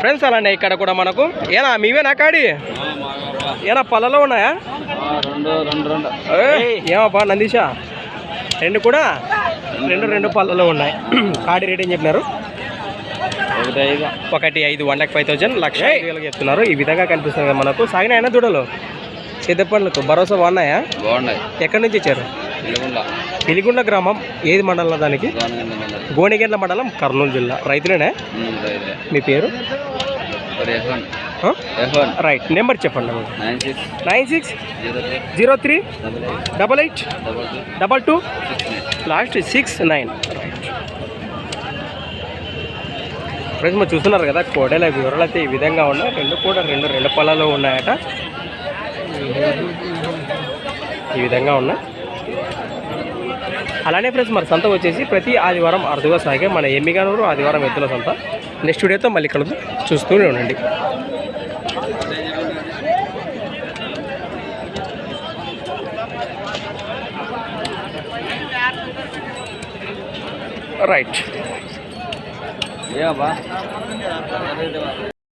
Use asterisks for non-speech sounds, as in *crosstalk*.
Friends అలానే ఇక్కడ కూడా మనకు. ఏనా మీవేనా కాడి? ఏనా పళ్ళలో ఉన్నాయా? ఏమప్పా నందీషా? రెండు కూడా? రెండు రెండు పళ్ళలో ఉన్నాయి. *clears throat* కాడి రేట్ ఏం చెప్పినారు? ఒకటి ఐదు ఒకటి ఐదు వన్ లాక్ ఫైవ్ థౌసండ్ లక్ష వేలకు చెప్తున్నారు. ఈ విధంగా కనిపిస్తుంది మనకు. సాగిన అయినా దూడలు? సిద్ధ పండ్లకు. భరోసా బాగున్నాయా? బాగున్నాయి. ఎక్కడి నుంచి ఇచ్చారు? పిలిగుండ గ్రామం ఏది మండలం దానికి? గోనెగెండ్ల మండలం కర్నూలు జిల్లా. రైతులేనే? రైతే మీ పేరు? రైట్. నెంబర్ చెప్పండి nine six zero three double eight double two last six nine friends మీరు చూస్తున్నారు కదా కోడెల వివరాలు అయితే ఈ విధంగా ఉన్నాయి. రెండు కూడా రెండు రెండు పొలాలు ఉన్నాయట. ఈ విధంగా ఉన్నాయి. అలానే ఫ్రెండ్స్ మన సంత వచ్చేసి ప్రతి ఆదివారం అరుదుగా సాగే మన ఎమ్మిగానూరు ఆదివారం ఎద్దుల సంత. నెక్స్ట్ వీడియోతో మళ్ళీ కలుద్దాం. చూస్తూనే ఉండండి. రైట్.